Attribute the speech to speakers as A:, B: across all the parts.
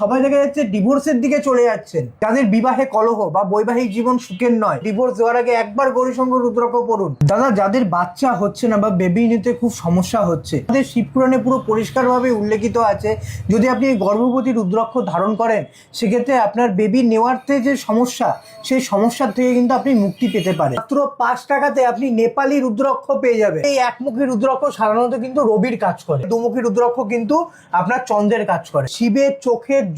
A: সবাই দেখা যাচ্ছে ডিভোর্সের দিকে চলে যাচ্ছেন। যাদের বিবাহে কলহ বা বৈবাহিক জীবন সুখের নয় ডিভোর্স দেওয়ার আগে একবার গৌরীশঙ্কর রুদ্রক্ষ পড়ুন। দাদা, যাদের বাচ্চা হচ্ছে না বা বেবি নিতে খুব সমস্যা হচ্ছে, তাদের শিবপুরাণে পুরো পরিষ্কারভাবে উল্লেখিত আছে, যদি আপনি গর্ভবতী রুদ্রাক্ষ ধারণ করেন, সেক্ষেত্রে আপনার বেবি নেওয়ারতে যে সমস্যা, সেই সমস্যার থেকে কিন্তু আপনি মুক্তি পেতে পারেন। মাত্র পাঁচ টাকাতে আপনি নেপালি রুদ্রাক্ষ পেয়ে যাবেন। এই একমুখী রুদ্রাক্ষ সাধারণত কিন্তু রবির কাজ করে। দুমুখী রুদ্রাক্ষ কিন্তু আপনার চন্দ্রের কাজ করে। শিবের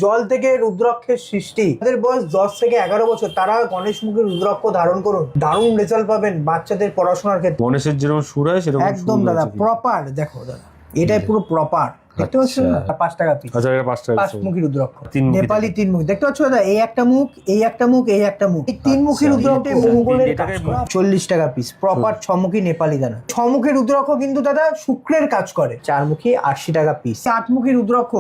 A: জল থেকে রুদ্রাক্ষের সৃষ্টি। তাদের বয়স দশ থেকে এগারো বছর। তারা গণেশ মুখী রুদ্রাক্ষ ধারণ করুন। দারুণ রেজাল্ট পাবেন বাচ্চাদের পড়াশোনার ক্ষেত্রে।
B: গণেশের যেরকম সুর হয় সেরকম
A: একদম দাদা প্রপার দেখো দাদা। এটাই পুরো প্রপার দেখতে পাচ্ছেন? না? পাঁচ টাকা পিস
B: আচ্ছা এটা পাঁচ টাকা
A: পাঁচমুখী রুদ্রাক্ষ। নেপালি দেখতে পাচ্ছ দাদা এই একটা মুখ এই একটা মুখ এই একটা মুখ। এই
B: আচ্ছা,
A: রুদ্রাক্ষ মঙ্গলের। চল্লিশ টাকা পিস প্রপার ছমুখী নেপালি দানা। ছমুখী রুদ্রাক্ষ কিন্তু দাদা শুক্রের কাজ করে। চারমুখী আশি টাকা পিস রুদ্রাক্ষ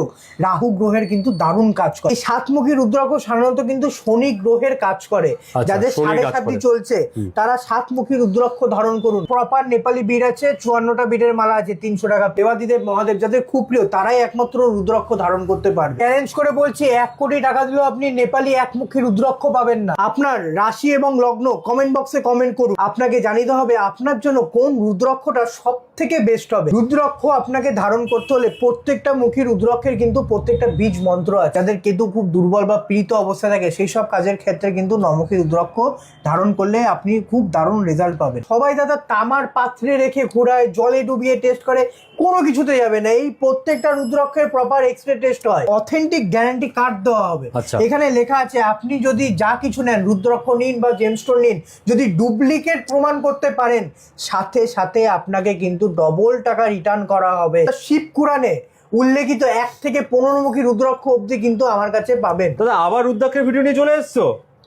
A: রাহু গ্রহের কিন্তু দারুণ কাজ করে। এই সাতমুখী রুদ্রাক্ষ সাধারণত কিন্তু শনি গ্রহের কাজ করে।
B: আচ্ছা,
A: যাদের সাড়ে
B: কাজ
A: সাতি
B: করে।
A: চলছে তারা সাতমুখী রুদ্রাক্ষ ধারণ করুন। প্রপার নেপালি বীর আছে চুয়ান্নটা বীরের মালা আছে তিনশো টাকা। দেবাদিদেব মহাদেব যাদের খুব প্রিয় তারাই একমাত্র রুদ্রাক্ষ ধারণ করতে পারবে। চ্যালেঞ্জ করে বলছি, এক কোটি টাকা দিলেও আপনি নেপালি একমুখী রুদ্রাক্ষ পাবেন না। আপনার রাশি এবং লগ্ন কমেন্ট বক্সে কমেন্ট করুন। আপনাকে জানিতে হবে, আপনার জন্য কোন রুদ্রাক্ষটা সব থেকে বেস্ট হবে? রুদ্রাক্ষ আপনাকে ধারণ করতে হলে প্রত্যেকটা মুখী রুদ্রাক্ষের কিন্তু প্রত্যেকটা বীজ মন্ত্র আছে। যাদের কেতু খুব দুর্বল বা পীড়িত অবস্থা থাকে, সেই সব কাজের ক্ষেত্রে কিন্তু নমুখী রুদ্রাক্ষ ধারণ করলে আপনি খুব দারুণ রেজাল্ট পাবেন। সবাই দাদা তামার পাত্রে রেখে ঘোরায় জলে ডুবিয়ে টেস্ট করে। কোনো কিছুতে যাবে না। এই প্রত্যেকটা রুদ্রক্ষের প্রপার এক্সরে টেস্ট হয়। অথেন্টিক গ্যারান্টি কার্ড দেওয়া হবে।
B: আচ্ছা।
A: এখানে লেখা আছে আপনি যদি যা কিছু নেন রুদ্রক্ষ নিন বা জেমস্টোন নিন যদি ডুপ্লিকেট প্রমাণ করতে পারেন সাথে সাথে আপনাকে কিন্তু ডবল টাকা রিটার্ন করা হবে। শিব কুরানে উল্লেখিত এক থেকে পনেরো মুখী রুদ্রাক্ষ অবধি কিন্তু আমার কাছে পাবেন।
B: দাদা আবার রুদ্রাক্ষের ভিডিও নিয়ে চলে এসছো?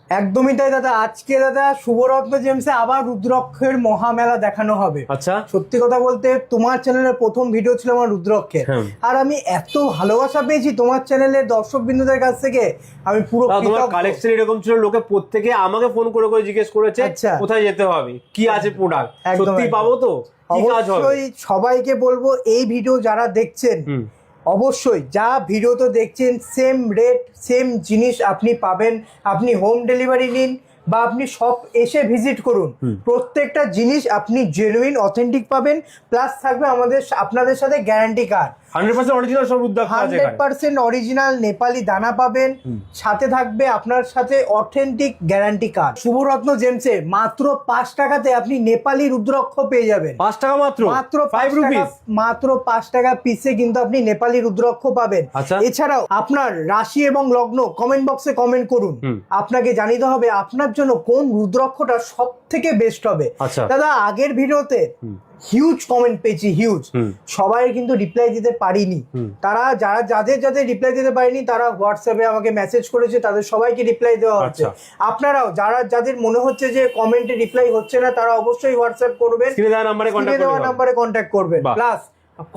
A: একদমই তাই দাদা। আজকে দাদা শুভরত্ন জেমসে আবার রুদ্রক্ষের মহামেলা দেখানো হবে।
B: আচ্ছা।
A: সত্যি কথা বলতে তোমার চ্যানেলের প্রথম ভিডিও ছিল আমার রুদ্রাক্ষের।
B: হ্যাঁ।
A: আর আমি এত ভালোবাসা পেয়েছি তোমার চ্যানেলের দর্শক বিন্দুদের কাছ থেকে। আমি পুরো
B: তোমার কালেকশন এরকম ছিল লোকে প্রত্যেকে আমাকে ফোন করে করে জিজ্ঞেস করেছে
A: আচ্ছা।
B: কোথায় যেতে হবে কি আছে প্রোডাক্ট সত্যি পাবো তো?
A: অবশ্যই সবাইকে বলব এই ভিডিও যারা দেখছেন অবশ্যই যা ভিডিওতে দেখছেন সেম রেট সেম জিনিস আপনি পাবেন। আপনি হোম ডেলিভারি নিন বা আপনি সব এসে ভিজিট করুন। প্রত্যেকটা জিনিস আপনি জেনুইন অথেন্টিক পাবেন প্লাস থাকবে আমাদের আপনাদের সাথে guarantee card
B: hundred percent original
A: Nepali দানা পাবেন। সাথে থাকবে আপনার সাথে অথেন্টিক গ্যারান্টি কার্ড শুভরত্ন জেমসে মাত্র পাঁচ টাকাতে আপনি নেপালি রুদ্রক্ষ পেয়ে যাবেন।
B: পাঁচ টাকা মাত্র?
A: মাত্র
B: ফাইভ
A: রুপিস মাত্র পাঁচ টাকা পিসে কিন্তু আপনি নেপালি রুদ্রক্ষ পাবেন।
B: আচ্ছা।
A: এছাড়াও আপনার রাশি এবং লগ্ন কমেন্ট বক্সে কমেন্ট করুন। আপনাকে জানিতে হবে আপনার জন্য কোন রুদ্রাক্ষটা সব থেকে বেস্ট হবে?
B: আচ্ছা।
A: দাদা আগের ভিডিওতে হিউজ কমেন্ট পেয়েছি হিউজ সবাই কিন্তু রিপ্লাই দিতে পারিনি। তারা যারা যাদের যাদের রিপ্লাই দিতে পারিনি তারা হোয়াটসঅ্যাপে আমাকে মেসেজ করেছে তাদের সবাইকে রিপ্লাই দেওয়া হচ্ছে।
B: আচ্ছা।
A: আপনারাও যারা যাদের মনে হচ্ছে যে কমেন্টে রিপ্লাই হচ্ছে না তারা অবশ্যই হোয়াটসঅ্যাপ করবেন।
B: দেওয়া নাম্বারে কন্ট্যাক্ট
A: করবেন। প্লাস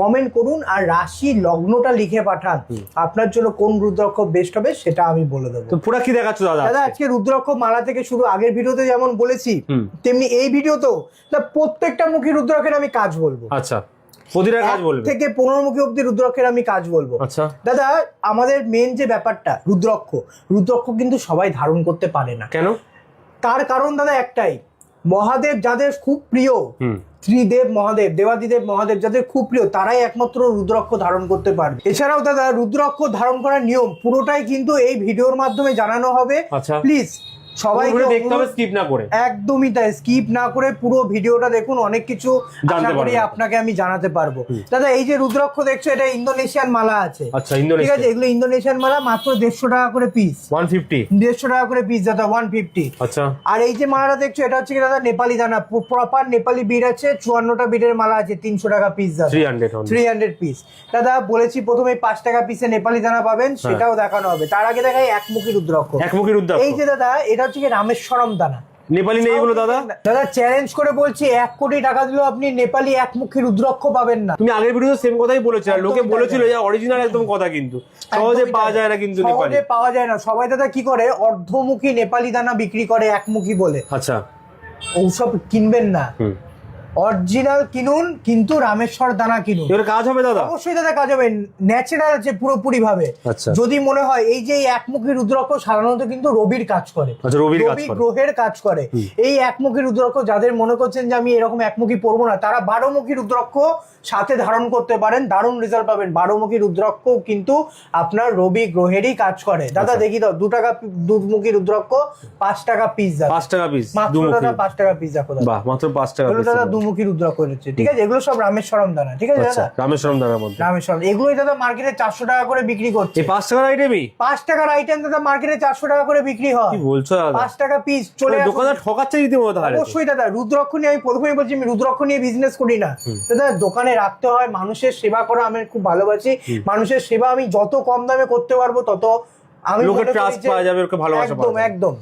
A: কমেন্ট করুন আর রাশি লগ্নটা লিখে পাঠান। আপনার জন্য কোন রুদ্রাক্ষ বেস্ট হবে সেটা আমি বলে দেবো।
B: তো পুরা কি দেখাচ্ছ দাদা
A: দাদা আজকে? রুদ্রাক্ষ মালা থেকে শুরু আগের ভিডিওতে যেমন বলেছি তেমনি এই ভিডিওতেও তা প্রত্যেকটা মুখী রুদ্রাক্ষের আমি কাজ বলব।
B: আচ্ছা প্রতিটা কাজ বলবে?
A: থেকে পনেরো মুখী অব্দি রুদ্রাক্ষের আমি কাজ বলব।
B: আচ্ছা।
A: দাদা আমাদের মেন যে ব্যাপারটা রুদ্রাক্ষ রুদ্রাক্ষ কিন্তু সবাই ধারণ করতে পারে না।
B: কেন?
A: তার কারণ দাদা একটাই মহাদেব যাদের খুব প্রিয়
B: শ্রীদেব
A: ত্রিদেব মহাদেব দেবাদিদেব মহাদেব যাদের খুব প্রিয় তারাই একমাত্র রুদ্রক্ষ ধারণ করতে পারবে। এছাড়াও দাদা রুদ্রক্ষ ধারণ করার নিয়ম পুরোটাই কিন্তু এই ভিডিওর মাধ্যমে জানানো হবে।
B: আচ্ছা।
A: প্লিজ সবাইকে
B: দেখতে হবে স্কিপ না করে।
A: একদমই তাই স্কিপ না করে পুরো ভিডিওটা দেখুন অনেক কিছু আশা করি আপনাকে আমি জানাতে পারব। দাদা এই যে রুদ্রাক্ষ দেখছ এটা ইন্দোনেশিয়ান মালা আছে।
B: আচ্ছা
A: ঠিক আছে এগুলো ইন্দোনেশিয়ান মালা মাত্র দেড়শো টাকা করে পিস
B: ওয়ান ফিফটি
A: দেড়শো টাকা করে পিস দাদা ওয়ান ফিফটি
B: আচ্ছা।
A: আর এই যে মালাটা দেখছ এটা হচ্ছে কি দাদা নেপালি দানা প্রপার নেপালি বিড আছে চুয়ান্নটা বিডের মালা আছে তিনশো টাকা পিস দাদা।
B: Three hundred
A: three hundred piece দাদা বলেছি প্রথমে পাঁচ টাকা পিসে নেপালি দানা পাবেন সেটাও দেখানো হবে। তার আগে দেখাই একমুখী রুদ্রাক্ষ।
B: একমুখী রুদ্রাক্ষ।
A: এই যে দাদা এটা হচ্ছে কি রামেশ্বরম দানা।
B: নেপালি নেই বলো দাদা?
A: দাদা চ্যালেঞ্জ করে বলছি এক কোটি টাকা দিলেও আপনি নেপালি একমুখী রুদ্রাক্ষ পাবেন না।
B: তুমি আগের ভিডিওতে সেম কথাই বলেছিল লোকে বলেছিল যে অরিজিনাল একদম কথা কিন্তু। সহজে পাওয়া যায় না কিন্তু নেপালি।
A: সহজে পাওয়া যায় না। সবাই দাদা কি করে? অর্ধমুখী নেপালি দানা বিক্রি করে একমুখী বলে।
B: আচ্ছা।
A: ওসব কিনবেন না। অরিজিনাল কিনুন কিন্তু রামেশ্বর দানা কিনুন।
B: এবার কাজ হবে দাদা?
A: অবশ্যই দাদা কাজ হবে। ন্যাচারাল আছে পুরোপুরি ভাবে
B: আচ্ছা।
A: যদি মনে হয় এই যে একমুখী রুদ্রাক্ষ সাধারণত কিন্তু রবির কাজ করে।
B: আচ্ছা রবির কাজ
A: রবি
B: করে।
A: গ্রহের কাজ করে। এই একমুখী রুদ্রাক্ষ যাদের মনে করছেন যে আমি এরকম একমুখী পরবো না তারা বারোমুখী রুদ্রাক্ষ সাথে ধারণ করতে পারেন। দারুণ রেজাল্ট পাবেন। বারোমুখী রুদ্রাক্ষ কিন্তু আপনার রবি গ্রহেরই কাজ করে। দাদা
B: আচ্ছা।
A: দেখি দাও দু টাকা দুমুখী রুদ্রাক্ষ পাঁচ টাকা পিস দাদা
B: পাঁচ টাকা পিস
A: মাত্র দাদা পাঁচ টাকা পিস দেখো দাদা।
B: বাহ মাত্র পাঁচ টাকা
A: দাদা দুমুখী রুদ্রাক্ষ রয়েছে ঠিক আছে? এগুলো সব রামেশ্বরম দানা ঠিক আছে
B: আচ্ছা
A: দাদা?
B: রামেশ্বরম দানার মধ্যে।
A: রামেশ্বরম এগুলোই দাদা মার্কেটে চারশো টাকা করে বিক্রি করছে।
B: এই পাঁচ টাকার আইটেমই
A: পাঁচ টাকার আইটেম দাদা মার্কেটে চারশো টাকা করে বিক্রি হয়।
B: কি বলছো দাদা?
A: পাঁচ টাকা পিস চলে।
B: দোকানদার ঠকাচ্ছে রীতিমতো।
A: অবশ্যই দাদা রুদ্রাক্ষ নিয়ে আমি প্রথমেই বলছি আমি রুদ্রাক্ষ নিয়ে বিজনেস করি না। দাদা দোকানে রাখতে হয় মানুষের সেবা করা আমি খুব ভালোবাসি। মানুষের সেবা আমি যত কম দামে করতে পারব তত আমি
B: লোকের
A: যে-
B: পাওয়া যাবে, ওকে ভালোবাসা
A: একদম একদম।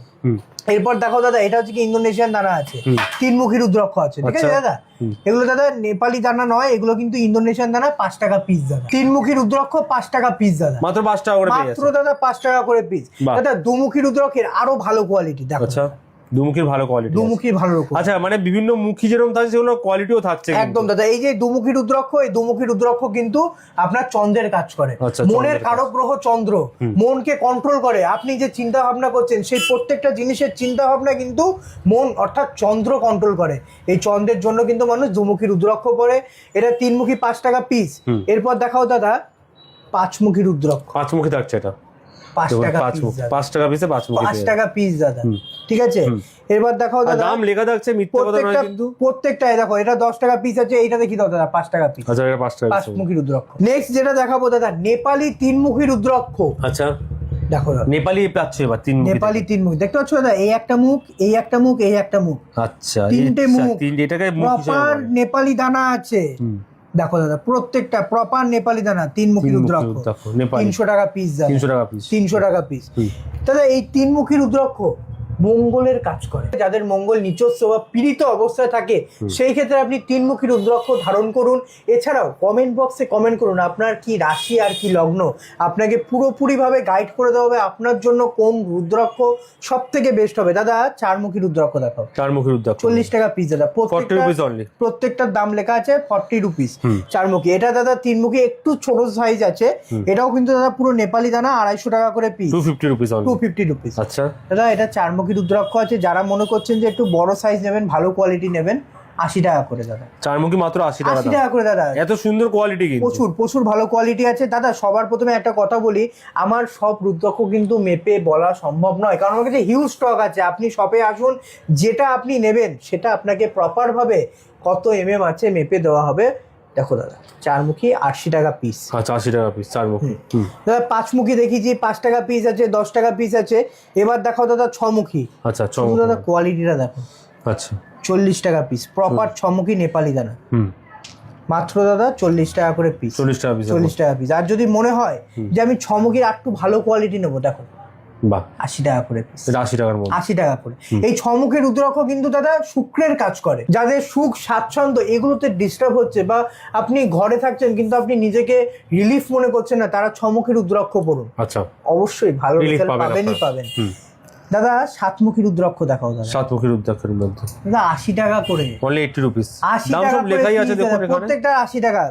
A: এরপর দেখো দাদা এটা হচ্ছে কি ইন্দোনেশিয়ান দানা আছে।
B: তিন
A: তিনমুখী রুদ্রাক্ষ আছে ঠিক আছে
B: আচ্ছা।
A: দাদা? এগুলো দাদা নেপালি দানা নয় এগুলো কিন্তু ইন্দোনেশিয়ান দানা পাঁচ টাকা পিস দাদা। তিনমুখী রুদ্রাক্ষ পাঁচ টাকা পিস দাদা।
B: মাত্র পাঁচ টাকা করে
A: মাত্র দাদা পাঁচ টাকা করে পিস। দাদা দুমুখী রুদ্রাক্ষের আরও ভালো কোয়ালিটি দেখো।
B: আচ্ছা। দুমুখীর ভালো কোয়ালিটি
A: দুমুখী ভালো রকম
B: আচ্ছা মানে বিভিন্ন মুখী যেরকম থাকছে সেগুলো কোয়ালিটিও থাকছে
A: একদম দাদা এই যে দুমুখী রুদ্রাক্ষ এই দুমুখী রুদ্রাক্ষ কিন্তু আপনার চন্দ্রের কাজ করে।
B: আচ্ছা,
A: মনের কারক গ্রহ চন্দ্র মনকে কন্ট্রোল করে। আপনি যে চিন্তা ভাবনা করছেন সেই প্রত্যেকটা জিনিসের চিন্তা ভাবনা কিন্তু মন অর্থাৎ চন্দ্র কন্ট্রোল করে। এই চন্দ্রের জন্য কিন্তু মানুষ দুমুখী রুদ্রাক্ষ পরে। এটা তিনমুখী পাঁচ টাকা পিস এরপর দেখাও দাদা পাঁচমুখী রুদ্রাক্ষ।
B: পাঁচ মুখী থাকছে এটা।
A: পাঁচ টাকা
B: পাঁচ টাকা পিসে পাঁচ
A: পাঁচ টাকা পিস দাদা। ঠিক আছে? দেখাও দাদা
B: দাম লেখা থাকছে মিথ্যা কথা নয়
A: প্রত্যেকটা
B: কিন্তু।
A: প্রত্যেকটাই দেখো এটা দশ টাকা পিস আছে এইটা দেখি দাও দাদা পাঁচ টাকা পিস
B: আচ্ছা এটা পাঁচ টাকা
A: পাঁচমুখী রুদ্রাক্ষ। নেক্সট যেটা দেখাবো দাদা নেপালি তিনমুখী রুদ্রাক্ষ।
B: আচ্ছা।
A: দেখো
B: নেপালি পাচ্ছে এবার তিন
A: নেপালি তিন মুখ দেখতে পাচ্ছ দাদা এই একটা মুখ এই একটা মুখ এই একটা মুখ।
B: আচ্ছা
A: তিনটে
B: আচ্ছা,
A: মুখ।
B: তিনটে এটাকে মুখ।
A: নেপালি দানা আছে। দেখো দাদা প্রত্যেকটা প্রপার নেপালি দানা তিনমুখী
B: তিন মুখী
A: রুদ্রাক্ষ। তিনশো টাকা পিস দাদা
B: তিনশো টাকা পিস
A: তিনশো টাকা পিস। দাদা এই তিনমুখী রুদ্রাক্ষ মঙ্গলের কাজ করে। যাদের মঙ্গল নিচস্ব বা পীড়িত অবস্থায় থাকে সেই ক্ষেত্রে আপনি তিনমুখী রুদ্রাক্ষ ধারণ করুন। এছাড়াও কমেন্ট বক্সে কমেন্ট করুন আপনার কি রাশি আর কি লগ্ন? আপনাকে পুরোপুরিভাবে গাইড করে দেওয়া হবে আপনার জন্য কোন রুদ্রাক্ষ সব থেকে বেস্ট হবে। দাদা চারমুখী রুদ্রাক্ষ দেখো
B: চার মুখী রুদ্রাক্ষ।
A: চল্লিশ টাকা পিস দাদা। প্রত্যেকটার দাম লেখা আছে ফর্টি রুপিস চারমুখী। এটা দাদা তিনমুখী একটু ছোট সাইজ আছে। এটাও কিন্তু দাদা পুরো নেপালি দানা আড়াইশো টাকা করে piece
B: two fifty rupees
A: two fifty rupees
B: আচ্ছা।
A: দাদা এটা চারমুখী রুদ্রাক্ষ আছে? যারা মনে করছেন যে একটু বড় সাইজ নেবেন ভালো কোয়ালিটি নেবেন আশি টাকা করে দাদা।
B: চার মুখী মাত্র আশি টাকা
A: আশি টাকা করে দাদা।
B: এত সুন্দর কোয়ালিটি
A: প্রচুর প্রচুর ভালো কোয়ালিটি আছে। দাদা সবার প্রথমে একটা কথা বলি আমার সব রুদ্রাক্ষ কিন্তু মেপে বলা সম্ভব নয়। কারণ আমার কাছে হিউজ স্টক আছে। আপনি শপে আসুন যেটা আপনি নেবেন সেটা আপনাকে প্রপার ভাবে কত এম এম আছে মেপে দেওয়া হবে। দেখো দাদা চার চারমুখী আশি টাকা পিস
B: আচ্ছা আশি টাকা পিস চার মুখী হুম।
A: দাদা পাঁচমুখী দেখিয়েছি পাঁচ টাকা পিস আছে দশ টাকা পিস আছে। এবার দেখো দাদা ছমুখী।
B: আচ্ছা
A: দাদা কোয়ালিটিটা দেখো।
B: আচ্ছা।
A: চল্লিশ টাকা পিস প্রপার ছমুখী নেপালি দানা
B: হুম।
A: মাত্র দাদা চল্লিশ টাকা করে পিস
B: চল্লিশ টাকা পিস
A: চল্লিশ টাকা পিস আর যদি মনে হয় যে আমি ছমুখীর আর একটু ভালো কোয়ালিটি নেব দেখো।
B: বাহ।
A: আশি টাকা করে
B: আশি টাকার মধ্যে।
A: আশি টাকা করে। এই ছমুখের রুদ্রাক্ষ কিন্তু দাদা শুক্রের কাজ করে। যাদের সুখ স্বাচ্ছন্দ্য এগুলোতে ডিস্টার্ব হচ্ছে বা আপনি ঘরে থাকছেন কিন্তু আপনি নিজেকে রিলিফ মনে করছেন না তারা ছমুখী রুদ্রাক্ষ পড়ুন।
B: আচ্ছা।
A: অবশ্যই ভালো রেজাল্ট
B: পাবেন
A: পাবেনই পাবেন। দাদা সাতমুখী রুদ্রাক্ষ দেখাও দাদা।
B: সাত মুখী রুদ্রাক্ষের মধ্যে।
A: দাদা আশি টাকা করে।
B: অনলি এইটি রুপিস
A: আশি
B: দাম
A: টাকা
B: সব লেখাই আছে দেখুন
A: প্রত্যেকটা আশি টাকা।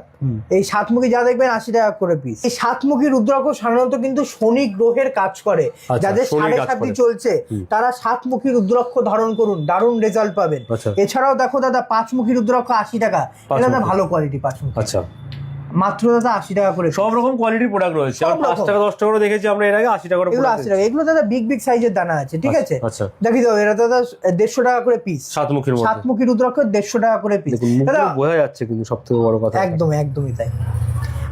A: এই সাতমুখী যা দেখবেন আশি টাকা করে পিস এই সাতমুখী রুদ্রাক্ষ সাধারণত কিন্তু শনি গ্রহের কাজ করে।
B: আচ্ছা,
A: যাদের সাড়ে
B: কাজ
A: সাতি
B: করে।
A: চলছে তারা সাতমুখী রুদ্রাক্ষ ধারণ করুন দারুণ রেজাল্ট পাবেন।
B: আচ্ছা।
A: এছাড়াও দেখো দাদা পাঁচমুখী রুদ্রাক্ষ আশি টাকা। এটা ভালো কোয়ালিটি পাঁচমুখী।
B: আচ্ছা।
A: মাত্র দাদা আশি টাকা করে
B: সব রকম কোয়ালিটির প্রোডাক্ট রয়েছে। আর পাঁচ টাকা দশ টাকা করে দেখেছি আমরা এর আগে আশি টাকা করে
A: এগুলো আশি টাকা এগুলো দাদা বিগ বিগ সাইজের দানা আছে ঠিক আছে?
B: আচ্ছা।
A: দেখি তো এটা দাদা দেড়শো টাকা করে পিস
B: সাত মুখীর
A: সাতমুখী রুদ্রাক্ষ দেড়শো টাকা করে পিস
B: মুখগুলো বোঝা যাচ্ছে কিন্তু সব থেকে বড় কথা।
A: একদম একদমই তাই।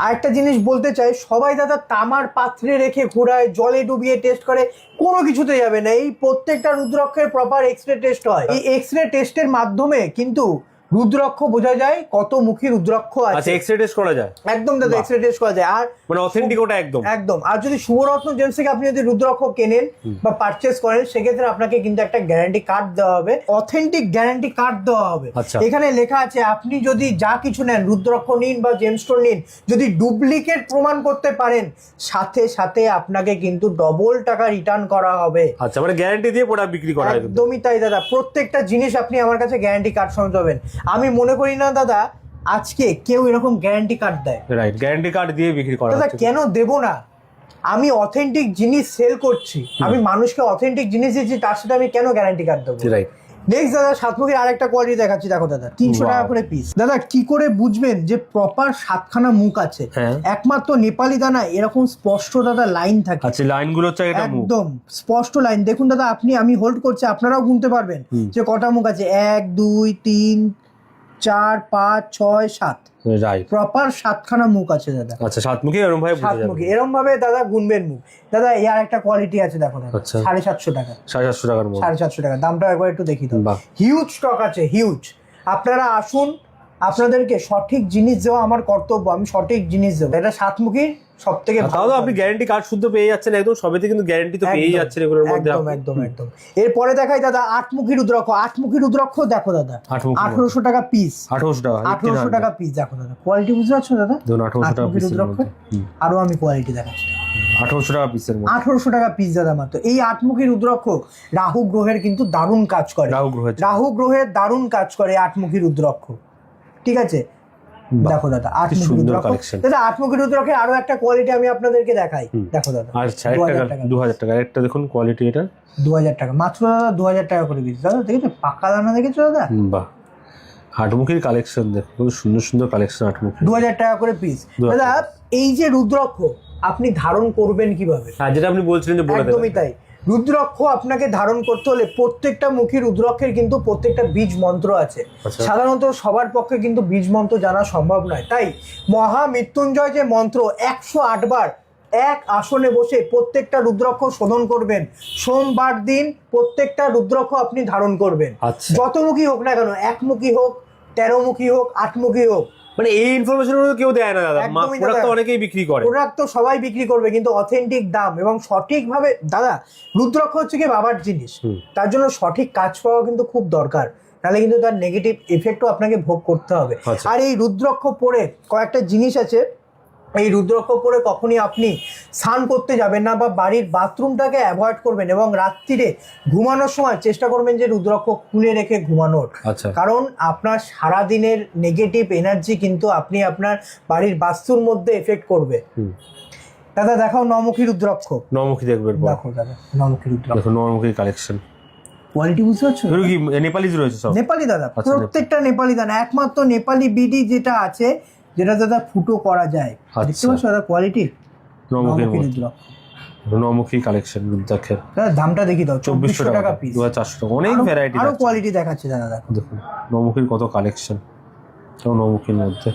A: আরেকটা জিনিস বলতে চাই সবাই দাদা তামার পাত্রে রেখে ঘোরায় জলে ডুবিয়ে টেস্ট করে কোনো কিছুতে যাবে না। এই প্রত্যেকটা রুদ্রাক্ষের প্রপার এক্স রে টেস্ট হয়। এই এক্স রে টেস্টের মাধ্যমে কিন্তু রুদ্রাক্ষ বোঝা যায় কত মুখী রুদ্রাক্ষ
B: আচ্ছা
A: আছে।
B: এক্স রে টেস্ট করা যায়?
A: একদম দাদা টেস্ট করা যায়। আর
B: মানে অথেন্টিক ওটা একদম?
A: একদম। আর যদি শুভরত্ন জেমস থেকে আপনি যদি রুদ্রাক্ষ কেনেন বা পারচেস করেন সেক্ষেত্রে আপনাকে কিন্তু একটা গ্যারান্টি কার্ড দেওয়া হবে। অথেন্টিক গ্যারান্টি কার্ড দেওয়া হবে।
B: আচ্ছা।
A: এখানে লেখা আছে আপনি যদি যা কিছু নেন রুদ্রাক্ষ নিন বা জেমস্টোন নিন যদি ডুপ্লিকেট প্রমাণ করতে পারেন সাথে সাথে আপনাকে কিন্তু ডবল টাকা রিটার্ন করা হবে।
B: আচ্ছা মানে গ্যারান্টি দিয়ে প্রোডাক্ট বিক্রি করা
A: একদমই তাই দাদা। প্রত্যেকটা জিনিস আপনি আমার কাছে গ্যারান্টি কার্ড সমেত পাবেন। আমি মনে করি না দাদা আজকে কেউ এরকম গ্যারান্টি কার্ড দেয়।
B: রাইট গ্যারান্টি কার্ড দিয়ে বিক্রি করা
A: দাদা কেন দেব না? আমি অথেন্টিক জিনিস সেল করছি। আমি মানুষকে অথেন্টিক জিনিস দিচ্ছি তার সাথে আমি কেন গ্যারান্টি কার্ড দেবো?
B: রাইট
A: নেক্সট দাদা সাতমুখীর আরেকটা কোয়ালিটি দেখাচ্ছি দেখো দাদা তিনশো টাকা করে পিস দাদা কি করে বুঝবেন যে প্রপার সাতখানা মুখ আছে?
B: হ্যাঁ।
A: একমাত্র নেপালি দানা এরকম স্পষ্ট দাদা লাইন থাকে।
B: আচ্ছা লাইনগুলো হচ্ছে এটা
A: একদম স্পষ্ট লাইন দেখুন দাদা আপনি আমি হোল্ড করছি আপনারাও গুনতে পারবেন যে কটা মুখ আছে? এক দুই তিন চার পাঁচ ছয় সাত।
B: রাইট
A: প্রপার সাতখানা মুখ আছে দাদা।
B: আচ্ছা সাতমুখী এরকম ভাবে
A: সাত
B: মুখে
A: মুখী। এরকম ভাবে দাদা গুনবেন মুখ। দাদা এর একটা কোয়ালিটি আছে দেখো
B: আচ্ছা।
A: সাড়ে সাতশো টাকা।
B: সাড়ে সাতশো টাকার
A: সাড়ে সাতশো টাকা। দামটা একবার একটু দেখি দাও। হিউজ স্টক আছে হিউজ আপনারা আসুন আপনাদেরকে সঠিক জিনিস দেওয়া আমার কর্তব্য আমি সঠিক জিনিস দেবো। এটা সাতমুখী সব থেকে
B: তো আপনি গ্যারান্টি কার্ড শুদ্ধ পেয়ে যাচ্ছেন একদম সবেতে কিন্তু গ্যারান্টি তো পেয়ে যাচ্ছেন এগুলোর মধ্যে
A: একদম একদম একদম। এরপরে দেখাই দাদা আটমুখী রুদ্রাক্ষ। আটমুখী রুদ্রাক্ষ দেখো দাদা আঠারোশো টাকা পিস
B: আঠারোশো টাকা
A: আঠারোশো টাকা পিস দেখো দাদা। কোয়ালিটি বুঝতে পারছ দাদা?
B: ধরুন আঠারোশো টাকা
A: আটমুখী
B: পিসের
A: রুদ্রাক্ষ। আরও আমি কোয়ালিটি দেখাচ্ছি।
B: আঠারোশো টাকা পিসের মধ্যে।
A: আঠারোশো টাকা পিস দাদা মাত্র। এই আটমুখী রুদ্রাক্ষ রাহু গ্রহের কিন্তু দারুণ কাজ করে।
B: রাহু গ্রহ
A: রাহু গ্রহের দারুণ কাজ করে আটমুখী রুদ্রাক্ষ। ঠিক আছে? দেখো দাদা আটমুখী
B: সুন্দর collection।
A: দাদা আটমুখী রুদ্রাক্ষের আরও একটা কোয়ালিটি আমি আপনাদেরকে দেখাই। দেখো দাদা
B: আচ্ছা
A: 2000 টাকা।
B: দু হাজার টাকা একটা দেখুন কোয়ালিটি এটা।
A: দু হাজার টাকা। মাত্র দাদা দু হাজার টাকা করে পিস দাদা দেখেছ? পাকা দানা দেখেছ দাদা?
B: বাহ। আটমুখীর কালেকশন দেখুন খুব সুন্দর সুন্দর কালেকশন আটমুখী
A: দু হাজার টাকা করে পিস দাদা এই যে রুদ্রাক্ষ আপনি ধারণ করবেন কীভাবে?
B: আর যেটা আপনি বলছিলেন যে বলে
A: একদমই তাই। রুদ্রাক্ষ আপনাকে ধারণ করতে হলে প্রত্যেকটা মুখী রুদ্রক্ষের কিন্তু প্রত্যেকটা বীজ মন্ত্র আছে।
B: আচ্ছা।
A: সাধারণত সবার পক্ষে কিন্তু বীজ মন্ত্র জানা সম্ভব নয়। তাই মহা মৃত্যুঞ্জয় যে মন্ত্র একশো আটবার এক আসনে বসে প্রত্যেকটা রুদ্রক্ষ শোধন করবেন সোমবার দিন প্রত্যেকটা রুদ্রক্ষ আপনি ধারণ করবেন।
B: আচ্ছা।
A: যতমুখী হোক না কেন একমুখী হোক তেরোমুখী হোক আটমুখী হোক
B: মানে এই ইনফরমেশন কেউ দেয় না দাদা। প্রোডাক্ট তো অনেকেই বিক্রি করে।
A: প্রোডাক্ট তো সবাই বিক্রি করবে কিন্তু অথেন্টিক দাম এবং সঠিকভাবে দাদা রুদ্রাক্ষ হচ্ছে কি বাবার জিনিস। তার জন্য সঠিক কাজ পাওয়া কিন্তু খুব দরকার। নাহলে কিন্তু তার নেগেটিভ এফেক্টও আপনাকে ভোগ করতে হবে।
B: আচ্ছা।
A: আর এই রুদ্রক্ষ পরে কয়েকটা জিনিস আছে এই রুদ্রাক্ষ পরে কখনই আপনি স্নান করতে যাবেন না বা বাড়ির বাথরুমটাকে অ্যাভয়েড করবেন এবং রাত্রিরে ঘুমানোর সময় চেষ্টা করবেন যে রুদ্রাক্ষ খুলে রেখে ঘুমানোর।
B: আচ্ছা।
A: কারণ আপনার সারা দিনের নেগেটিভ এনার্জি কিন্তু আপনি আপনার বাড়ির বাস্তুর মধ্যে এফেক্ট করবে। দাদা দেখাও নমুখী রুদ্রাক্ষ।
B: নমুখী দেখবেন।
A: দেখো দাদা নমুখী রুদ্রাক্ষ।
B: নমুখী কালেকশন
A: কোয়ালিটি বুঝতে পারছ?
B: এগুলো কি নেপালিজ রয়েছে সব।
A: নেপালি দাদা
B: আচ্ছা,
A: প্রত্যেকটা নেপালি দাদা একমাত্র নেপালি বিডি যেটা আছে যেটা দাদা ফুটো করা যায়। দেখতে
B: আচ্ছা।
A: পাচ্ছ দাদা কোয়ালিটি নমুখী
B: কালেকশন রুদ্রাক্ষের
A: দাদা দামটা দেখি দাও
B: চব্বিশশো টাকা
A: পিস
B: দু হাজার চারশো টাকা। অনেক ভ্যারাইটি
A: আরও কোয়ালিটি দেখাচ্ছে দাদা দেখো।
B: দেখুন নমুখীর কত কালেকশন নমুখীর মধ্যে।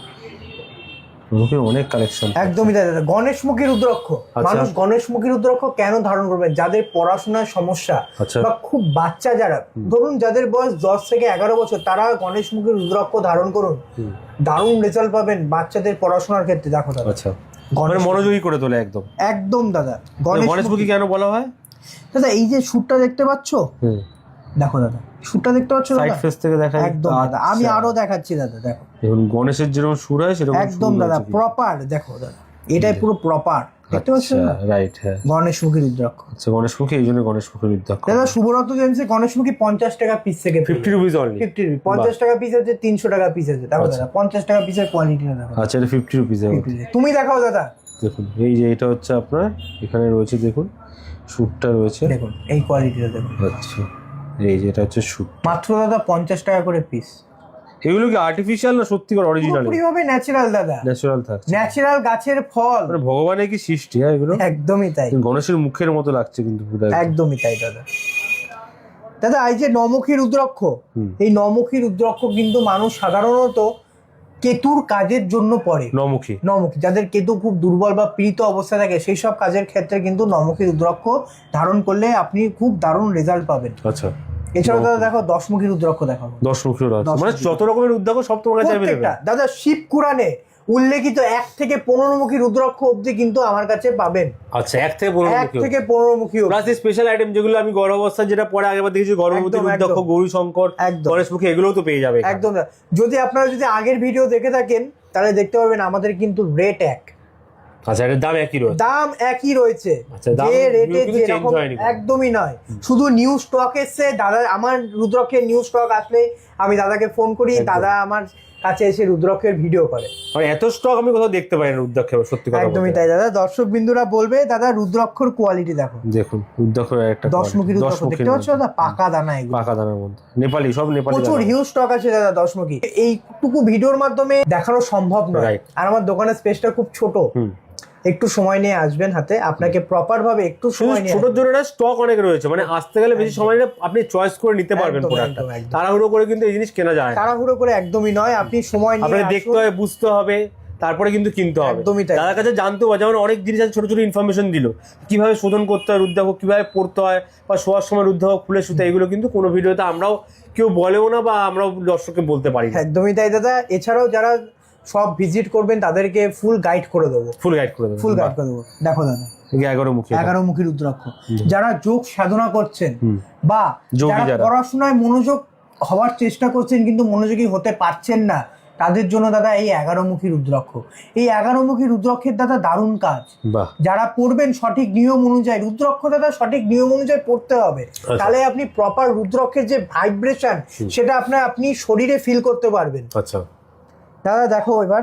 B: নমুখীর অনেক কালেকশন
A: একদমই তাই দাদা। গণেশমুখী রুদ্রাক্ষ
B: আচ্ছা।
A: মানুষ গণেশমুখী রুদ্রাক্ষ কেন ধারণ করবেন? যাদের পড়াশোনার সমস্যা
B: আচ্ছা।
A: বা খুব বাচ্চা যারা ধরুন যাদের বয়স দশ থেকে এগারো বছর তারা গণেশমুখী রুদ্রাক্ষ ধারণ করুন। দারুণ রেজাল্ট পাবেন বাচ্চাদের পড়াশোনার ক্ষেত্রে দেখো দাদা।
B: আচ্ছা। মানে
A: গণেশ
B: মনোযোগী করে তোলে একদম।
A: একদম দাদা।
B: গণেশমুখী
A: গণেশমুখী
B: কেন বলা হয়?
A: দাদা এই যে শ্যুটটা দেখতে পাচ্ছ? দেখো দাদা শ্যুটটা দেখতে পাচ্ছ
B: সাইড
A: দাদা?
B: ফেস থেকে দেখা
A: একদম দাদা আমি
B: আচ্ছা।
A: আরও দেখাচ্ছি দাদা দেখো।
B: দেখুন গণেশের যেরকম সুর হয় সেরকম
A: একদম দাদা প্রপার দেখো দাদা এটাই পুরো প্রপার দেখতে পাচ্ছ
B: আচ্ছা
A: না?
B: রাইট হ্যাঁ।
A: গণেশমুখী রুদ্রাক্ষ
B: আচ্ছা গণেশমুখী এই জন্য গণেশমুখী রুদ্রাক্ষ
A: দাদা শুভরত্ন জেমসে গণেশমুখী পঞ্চাশ টাকা পিস থেকে
B: ফিফটি রুপিস অনলি
A: ফিফটি পঞ্চাশ টাকা পিস আছে তিনশো টাকা পিস আছে। দেখো
B: আচ্ছা।
A: দাদা পঞ্চাশ টাকা পিসের কোয়ালিটিটা দেখো।
B: আচ্ছা এটা ফিফটি রুপিস
A: তুমি দেখাও দাদা।
B: দেখুন এই যে এটা হচ্ছে আপনার এখানে রয়েছে দেখুন শ্যুটটা রয়েছে।
A: দেখুন এই কোয়ালিটিটা দেখুন।
B: আচ্ছা। এই যে এটা হচ্ছে শ্যুট
A: মাত্র দাদা পঞ্চাশ টাকা করে পিস
B: এগুলো কি আর্টিফিশিয়াল না সত্যিকার অরিজিনাল
A: পুরোপুরি ভাবে ন্যাচারাল দাদা।
B: ন্যাচারাল থাকছে।
A: ন্যাচারাল গাছের ফল।
B: মানে ভগবানের কি সৃষ্টি হ্যাঁ এগুলো?
A: একদমই তাই।
B: গণেশের মুখের মতো লাগছে কিন্তু পুরো
A: একদমই তাই দাদা। দাদা এই যে নমুখী রুদ্রাক্ষ। এই নমুখী রুদ্রাক্ষ কিন্তু মানুষ সাধারণত কেতুর কাজের জন্য পড়ে।
B: নমুখী।
A: নমুখী যাদের কেতু খুব দুর্বল বা পীড়িত অবস্থা থাকে সেই সব কাজের ক্ষেত্রে কিন্তু নমুখী রুদ্রাক্ষ ধারণ করলে আপনি খুব দারুণ রেজাল্ট পাবেন।
B: আচ্ছা।
A: এছাড়াও দাদা দেখো দশমুখী রুদ্রাক্ষ দেখো
B: দশমুখী রয়েছে মানে যত রকমের উদ্যোগ সব তোমার কাছে
A: প্রত্যেকটা। দাদা শিব কুরানে উল্লেখিত এক থেকে পনেরো মুখী রুদ্রাক্ষ অব্দি কিন্তু আমার কাছে পাবেন।
B: আচ্ছা এক থেকে পনেরো
A: এক থেকে পনেরো মুখী অবধি।
B: প্লাস স্পেশাল আইটেম যেগুলো আমি গর্ভাবস্থা যেটা পরে আগেবার দেখেছি গর্ভবতী রুদ্রাক্ষ। গৌরী শঙ্কর
A: একদম।
B: গণেশমুখী এগুলোও তো পেয়ে যাবে
A: একদম যদি আপনারা যদি আগের ভিডিও দেখে থাকেন তাহলে দেখতে পারবেন আমাদের কিন্তু রেট এক।
B: আচ্ছা এটার দাম একই রয়েছে?
A: দাম একই রয়েছে।
B: আচ্ছা,
A: যে রেটে যেরকম একদমই নয়। শুধু নিউ স্টক এসছে দাদা আমার রুদ্রক্ষের নিউ স্টক আসলে আমি দাদাকে ফোন করি দাদা আমার কাছে এসে রুদ্রক্ষের ভিডিও করে।
B: মানে এত স্টক আমি কোথাও দেখতে পাই না রুদ্রাক্ষে সত্যি কথা
A: একদমই তাই দাদা। দর্শক বিন্দুরা বলবে দাদা রুদ্রাক্ষর কোয়ালিটি দেখো।
B: দেখুন রুদ্রাক্ষ একটা
A: দশমুখী রুদ্রাক্ষ দেখতে পাচ্ছ? দাদা পাকা দানা এগুলো।
B: পাকা দানার মধ্যে। নেপালি সব নেপালি
A: প্রচুর। হিউজ স্টক আছে দাদা দশমুখী। এইটুকু ভিডিওর মাধ্যমে দেখানো সম্ভব নয়। আর আমার দোকানের স্পেসটা খুব ছোট। একটু সময় নিয়ে আসবেন হাতে আপনাকে প্রপার ভাবে একটু সময় নিয়ে
B: ছোটোর জন্য না স্টক অনেক রয়েছে মানে আসতে গেলে বেশি সময় নিলে আপনি চয়েস করে নিতে পারবেন প্রোডাক্টটা। তাড়াহুড়ো করে কিন্তু এই জিনিস কেনা যায়
A: তাড়াহুড়ো করে একদমই নয় আপনি সময় নিয়ে
B: আপনাকে দেখতে হবে বুঝতে হবে তারপরে কিন্তু কিনতে হবে।
A: একদমই তাই।
B: তাদের কাছে জানতে হবে যেমন অনেক জিনিস আছে ছোট ছোট ইনফরমেশন দিল। কীভাবে শোধন করতে হয় রুদ্রাক্ষ কীভাবে পড়তে হয় বা শোয়ার সময় রুদ্রাক্ষ খুলে শুতে এগুলো কিন্তু কোনো ভিডিওতে আমরাও কেউ বলেও না বা আমরাও দর্শককে বলতে পারি
A: একদমই তাই দাদা। এছাড়াও যারা সব ভিজিট করবেন তাদেরকে ফুল গাইড করে দেবো।
B: ফুল গাইড করে দেবো
A: ফুল গাইড করে দেবো। দেখো দাদা
B: এগারো মুখী
A: এগারো মুখী রুদ্রাক্ষ। যারা যোগ সাধনা করছেন বা যারা। পড়াশোনায় মনোযোগ হওয়ার চেষ্টা করছেন কিন্তু মনোযোগী হতে পারছেন না তাদের জন্য দাদা এই এগারো মুখী রুদ্রাক্ষ। এই এগারো মুখী রুদ্রাক্ষের দাদা দারুণ কাজ। যারা পড়বেন সঠিক নিয়ম অনুযায়ী রুদ্রাক্ষ দাদা সঠিক নিয়ম অনুযায়ী পড়তে হবে। তাহলে আপনি প্রপার রুদ্রাক্ষের যে ভাইব্রেশন সেটা আপনার আপনি শরীরে ফিল করতে পারবেন।
B: আচ্ছা।
A: দাদা দেখো এবার।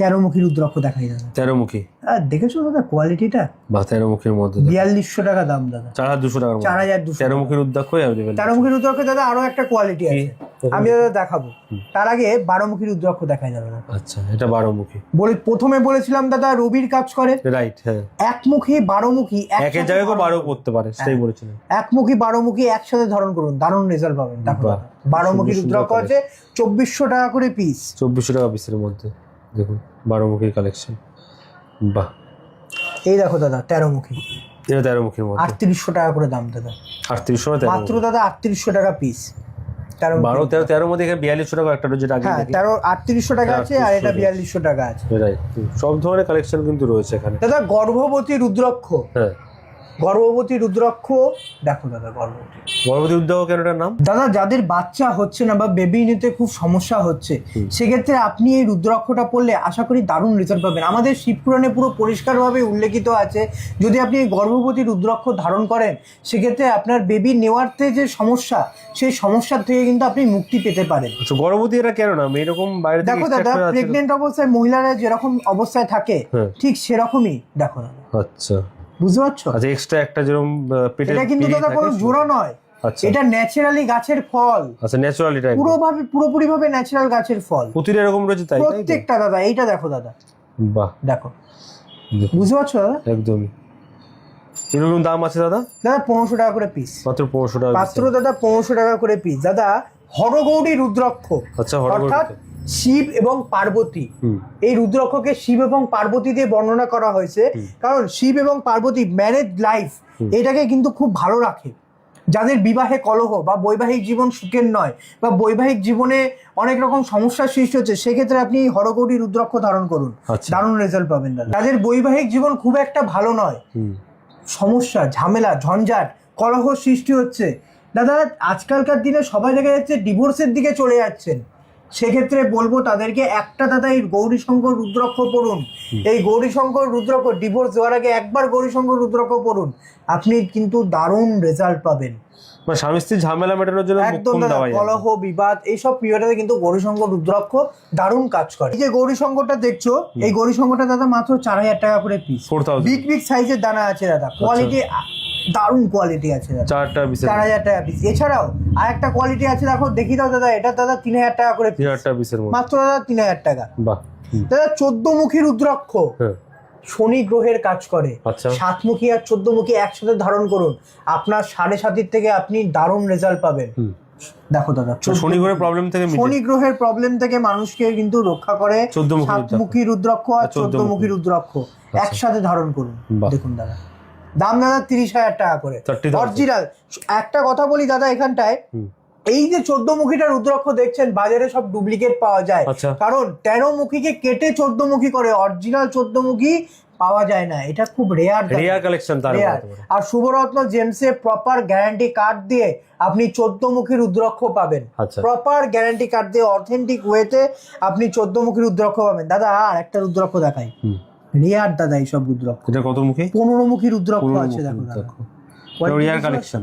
A: তেরো মুখী রুদ্রাক্ষ দেখাই দাদা।
B: তেরো মুখী
A: আর দেখেছ দাদা কোয়ালিটিটা
B: বা তেরো মুখীর মধ্যে
A: বিয়াল্লিশশো টাকা দাম দাদা।
B: চার হাজার দুশো টাকার
A: চার হাজার দুশো
B: তেরো মুখীর উদ্যাক্ষই অ্যাভেলেবেল
A: তেরো মুখী রুদ্রাক্ষ দাদা আরও একটা কোয়ালিটি আছে। আমি দাদা দেখাবো। তার আগে বারো মুখী রুদ্রাক্ষ দেখাই যাবে না
B: আচ্ছা এটা বারো মুখী
A: বলে প্রথমে বলেছিলাম দাদা রবির কাজ করে।
B: রাইট হ্যাঁ।
A: একমুখী বারোমুখী একসাথে
B: জায়গায় বারো করতে পারে সেটাই বলেছিলেন
A: একমুখী বারোমুখী একসাথে ধারণ করুন দারুণ রেজাল্ট পাবেন। বারোমুখী রুদ্রাক্ষ আছে চব্বিশশো টাকা করে পিস
B: চব্বিশশো টাকা পিসের মধ্যে। দেখুন বারো মুখীর কালেকশন বাহ।
A: এই দেখো দাদা তেরো মুখী।
B: এটা তেরো মুখীর মধ্যে।
A: আটত্রিশশো টাকা করে দাম দাদা।
B: আটত্রিশশো না
A: মাত্র দাদা আটত্রিশশো টাকা পিস
B: বারো তেরো তেরো মধ্যে এখানে বিয়াল্লিশশো টাকা একটা আগে
A: হ্যাঁ তেরো আটত্রিশশো টাকা আছে আর এটা বিয়াল্লিশশো টাকা আছে।
B: সব ধরনের কালেকশন কিন্তু রয়েছে এখানে।
A: দাদা গর্ভবতী রুদ্রক্ষ।
B: হ্যাঁ।
A: গর্ভবতী রুদ্রাক্ষ দেখো দাদা গর্ভবতী।
B: গর্ভবতী উদ্যোগ কেন এটার নাম?
A: দাদা যাদের বাচ্চা হচ্ছে না বা বেবি নিতে খুব সমস্যা হচ্ছে সেক্ষেত্রে আপনি এই রুদ্রাক্ষটা পড়লে আশা করি দারুণ রেজাল্ট পাবেন। আমাদের শিবপুরাণে পুরো পরিষ্কারভাবে উল্লেখিত আছে যদি আপনি এই গর্ভবতী রুদ্রাক্ষ ধারণ করেন সেক্ষেত্রে আপনার বেবি নেওয়ারতে যে সমস্যা সেই সমস্যার থেকে কিন্তু আপনি মুক্তি পেতে পারেন।
B: আচ্ছা গর্ভবতী এটা কেন নাম? এরকম বাইরে
A: দেখো দাদা প্রেগনেন্ট অবস্থায় মহিলারা যেরকম অবস্থায় থাকে
B: হ্যাঁ।
A: ঠিক সেরকমই দেখো দাদা।
B: আচ্ছা।
A: বুঝতে পারছ?
B: আচ্ছা এক্সট্রা একটা যেরকম পেটে
A: এটা কিন্তু দাদা কোনো জোড়া নয়।
B: আচ্ছা।
A: এটা ন্যাচারালি গাছের ফল।
B: আচ্ছা ন্যাচারাল একদম।
A: পুরোভাবে পুরোপুরি ভাবে ন্যাচারাল গাছের ফল।
B: প্রতিটা এরকম রয়েছে তাই
A: প্রত্যেকটা দাদা এইটা দেখো দাদা।
B: বাহ।
A: দেখো। বুঝতে পারছ দাদা?
B: একদমই। এরকম দাম আছে দাদা?
A: দাদা পনেরোশো টাকা করে পিস
B: মাত্র পনেরোশো টাকা
A: মাত্র দাদা পনেরোশো টাকা করে পিস দাদা হরগৌরী রুদ্রাক্ষ।
B: আচ্ছা
A: অর্থাৎ শিব এবং পার্বতী। এই রুদ্রক্ষকে শিব এবং পার্বতী দিয়ে বর্ণনা করা হয়েছে। কারণ শিব এবং পার্বতী ম্যারেজ লাইফ এটাকে কিন্তু খুব ভালো রাখে। যাদের বিবাহে কলহ বা বৈবাহিক জীবন সুখের নয় বা বৈবাহিক জীবনে অনেক রকম সমস্যার সৃষ্টি হচ্ছে সেক্ষেত্রে আপনি হরগৌরী রুদ্রাক্ষ ধারণ করুন।
B: আচ্ছা।
A: দারুণ রেজাল্ট পাবেন দাদা। যাদের বৈবাহিক জীবন খুব একটা ভালো নয় সমস্যা ঝামেলা ঝঞ্ঝাট কলহ সৃষ্টি হচ্ছে। দাদা আজকালকার দিনে সবাই দেখা যাচ্ছে ডিভোর্সের দিকে চলে যাচ্ছেন। সেক্ষেত্রে বলব তাদেরকে একটা দাদা এই গৌরীশঙ্কর রুদ্রাক্ষ পড়ুন। এই গৌরীশঙ্কর রুদ্রক্ষ ডিভোর্স দেওয়ার আগে একবার গৌরীশঙ্কর রুদ্রক্ষ পড়ুন। আপনি কিন্তু দারুণ রেজাল্ট পাবেন।
B: মানে স্বামী স্ত্রীর ঝামেলা মেটানোর জন্য
A: একদম কলহ বিবাদ এইসব পিরিয়ডে কিন্তু গৌরীশঙ্কর রুদ্রাক্ষ দারুণ কাজ করে। এই যে গৌরীশঙ্করটা দেখছ এই গৌরীশঙ্করটা দাদা মাত্র চার হাজার টাকা করে পিস বিগ বিগ সাইজের দানা আছে দাদা। কোয়ালিটি দারুণ কোয়ালিটি আছে চার হাজার টাকা পিস এছাড়াও আর একটা কোয়ালিটি আছে দেখো দেখি দাও দাদা এটা দাদা তিন হাজার টাকা করে
B: তিন। হাজারটা বিসের
A: মাত্র দাদা তিন হাজার টাকা।
B: বাহ
A: দাদা চোদ্দ মুখী রুদ্রাক্ষ।
B: হ্যাঁ।
A: শনি গ্রহের কাজ করে।
B: আচ্ছা।
A: সাতমুখী আর চোদ্দ মুখী একসাথে ধারণ করুন। আপনার সাড়ে সাতির থেকে আপনি দারুণ রেজাল্ট পাবেন। দেখো দাদা
B: শনি গ্রহের প্রবলেম থেকে
A: শনি গ্রহের প্রবলেম থেকে মানুষকে কিন্তু রক্ষা করে
B: চোদ্দমুখী।
A: সাতমুখী রুদ্রাক্ষ। আর
B: চোদ্দমুখী।
A: চোদ্দমুখী রুদ্রাক্ষ একসাথে ধারণ করুন। দেখুন দাদা। দাম দাদা তিরিশ হাজার টাকা করে।
B: 30,000
A: অরিজিনাল একটা কথা বলি দাদা এখানটায় এই যে চোদ্দ মুখীটা রুদ্রাক্ষ দেখছেন বাজারে সব ডুপ্লিকেট পাওয়া যায়।
B: আচ্ছা।
A: কারণ তেরো মুখীকে কেটে চোদ্দ মুখী করে অরিজিনাল চোদ্দ মুখী পাওয়া যায় না। এটা খুব রেয়ার
B: রেয়ার কালেকশন তার
A: আর শুভরত্ন জেমসে প্রপার গ্যারান্টি কার্ড দিয়ে আপনি চোদ্দ মুখী রুদ্রাক্ষ পাবেন। প্রপার গ্যারান্টি কার্ড দিয়ে অথেন্টিক ওয়েতে আপনি চোদ্দ মুখী রুদ্রাক্ষ পাবেন। দাদা আর একটা রুদ্রাক্ষ দেখাই।
B: হুম।
A: রেয়ার দাদা এইসব রুদ্রাক্ষ
B: এটা কত মুখে?
A: পনেরো মুখী রুদ্রাক্ষ আছে দেখো দাদা।
B: রিয়ার কালেকশন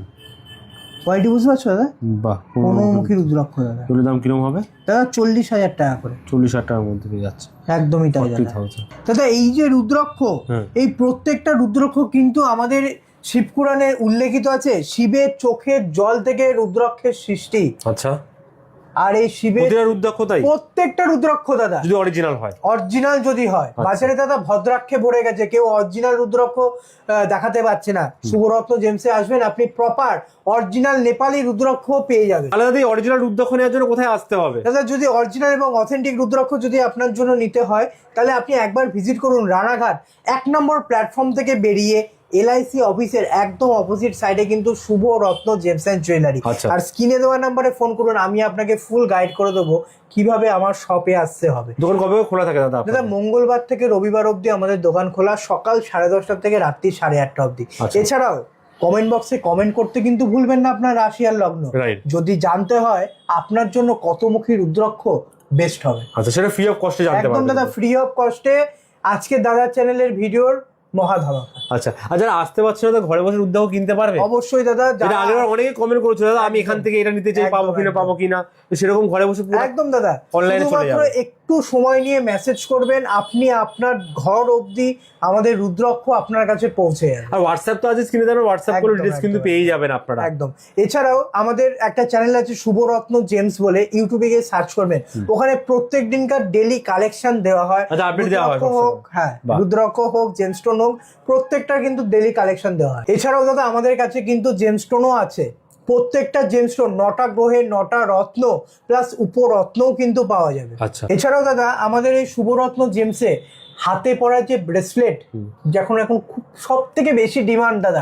A: কোয়ালিটি বুঝতে পারছ দাদা?
B: বাহ
A: পনেরো মুখী রুদ্রাক্ষ দাদা।
B: এগুলোর দাম কীরকম হবে?
A: দাদা চল্লিশ হাজার টাকা করে।
B: চল্লিশ হাজার টাকার মধ্যে পেয়ে যাচ্ছে।
A: একদমই তাই দাদা। এই যে রুদ্রাক্ষ
B: হ্যাঁ।
A: এই প্রত্যেকটা রুদ্রাক্ষ কিন্তু আমাদের শিবপুরাণে উল্লেখিত আছে। শিবের চোখের জল থেকে রুদ্রাক্ষের সৃষ্টি।
B: আচ্ছা।
A: আর এই শিবের
B: রুদ্রাক্ষ তাই
A: প্রত্যেকটা রুদ্রাক্ষ দাদা
B: যদি অরিজিনাল হয়।
A: অরিজিনাল যদি হয়।
B: আচ্ছা।
A: বাজারে দাদা ভদ্রাক্ষে ভরে গেছে। কেউ অরিজিনাল রুদ্রাক্ষ দেখাতে পারছে না। শুভরত্ন জেমসে আসবেন আপনি প্রপার অরিজিনাল নেপালি রুদ্রাক্ষ পেয়ে যাবেন।
B: আলাদা এই অরিজিনাল রুদ্রাক্ষ নেওয়ার জন্য কোথায় আসতে হবে?
A: দাদা যদি অরিজিনাল এবং অথেন্টিক রুদ্রাক্ষ যদি আপনার জন্য নিতে হয় তাহলে আপনি একবার ভিজিট করুন রানাঘাট। এক নম্বর প্ল্যাটফর্ম থেকে বেরিয়ে এলআইসি অফিসের একদম অপোজিট সাইডে কিন্তু Shubha Ratna Gems and jewellery.
B: আচ্ছা।
A: আর স্ক্রিনে দেওয়া নাম্বারে ফোন করুন আমি আপনাকে ফুল গাইড করে দেবো কীভাবে আমার শপে আসতে হবে।
B: দোকান কবে খোলা থাকে দাদা
A: দাদা মঙ্গলবার থেকে রবিবার অবধি আমাদের দোকান খোলা সকাল সাড়ে দশটা থেকে রাত্রি সাড়ে আটটা অবধি।
B: আচ্ছা।
A: এছাড়াও কমেন্ট বক্সে কমেন্ট করতে কিন্তু ভুলবেন না আপনার রাশি আর লগ্ন। যদি জানতে হয় আপনার জন্য কতমুখী রুদ্রাক্ষ বেস্ট হবে।
B: আচ্ছা সেটা ফ্রি অফ কস্টে জানতে
A: একদম দাদা ফ্রি অফ কস্টে আজকে দাদার চ্যানেলের ভিডিওর মহা ধামাকা
B: আচ্ছা আর যারা আসতে পারছে না ঘরে বসে রুদ্রাক্ষ কিনতে পারবে?
A: অবশ্যই দাদা যারা-
B: অনেকে কমেন্ট করেছিল দাদা আমি এখান থেকে এটা নিতে চাই পাবো কিনা পাবো কিনা? তো সেরকম ঘরে বসে
A: একদম দাদা।
B: অনলাইনে চলে যাবে।
A: একটু সময় নিয়ে মেসেজ করবেন আপনি আপনার ঘর অবধি আমাদের রুদ্রক্ষ আপনার কাছে পৌঁছে যাবে।
B: আর হোয়াটসঅ্যাপ তো আছে স্ক্রিনে দেবেন হোয়াটসঅ্যাপ করে ডিটেলস কিন্তু পেয়ে যাবেন আপনারা।
A: একদম। এছাড়াও আমাদের একটা চ্যানেল আছে শুভরত্ন জেমস বলে ইউটিউবে গিয়ে সার্চ করবেন। ওখানে প্রত্যেক দিনকার ডেলি কালেকশন দেওয়া হয়।
B: আচ্ছা, update দেওয়া হয়
A: হোক হ্যাঁ। রুদ্রাক্ষ হোক জেমস্টোন হোক প্রত্যেকটা কিন্তু ডেলি কালেকশন দেওয়া হয়। এছাড়াও দাদা আমাদের কাছে কিন্তু জেমস্টোনও আছে। প্রত্যেকটা জেমস্টোন নটা গ্রহের নটা রত্ন প্লাস উপরত্নও কিন্তু পাওয়া যাবে।
B: আচ্ছা।
A: এছাড়াও দাদা আমাদের এই শুভরত্ন জেমসে হাতে পরা যে ব্রেসলেট যখন এখন খুব সব থেকে বেশি ডিমান্ড দাদা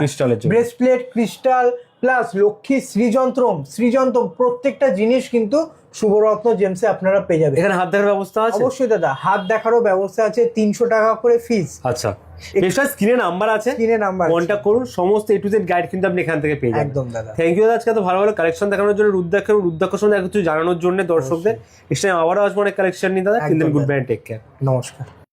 A: bracelet crystal plus Lakshmi Shriyantram Shriyantram প্রত্যেকটা জিনিস কিন্তু শুভরত্ন জেমসে আপনারা পেয়ে যাবেন।
B: এখানে হাত দেখার ব্যবস্থা আছে?
A: অবশ্যই দাদা হাত দেখারও ব্যবস্থা আছে তিনশো টাকা করে ফিস
B: আচ্ছা। এক্সট্রা স্ক্রিনে নাম্বার আছে?
A: স্ক্রিনে নাম্বার
B: কন্ট্যাক্ট করুন সমস্ত এ টু জেড গাইড কিন্তু আপনি এখান থেকে পেয়ে যাবেন।
A: একদম দাদা।
B: থ্যাংক ইউ আজকে এত ভালো ভালো কালেকশন দেখানোর জন্য রুদ্রাক্ষ এবং রুদ্রাক্ষ সম্বন্ধে কিছু জানানোর জন্য দর্শকদের। এক্সট্রা আবারও আসব অনেক কালেকশন নিয়ে দাদা। কিন্তু গুড
A: দাদা।
B: বাই টেক কেয়ার
A: নমস্কার।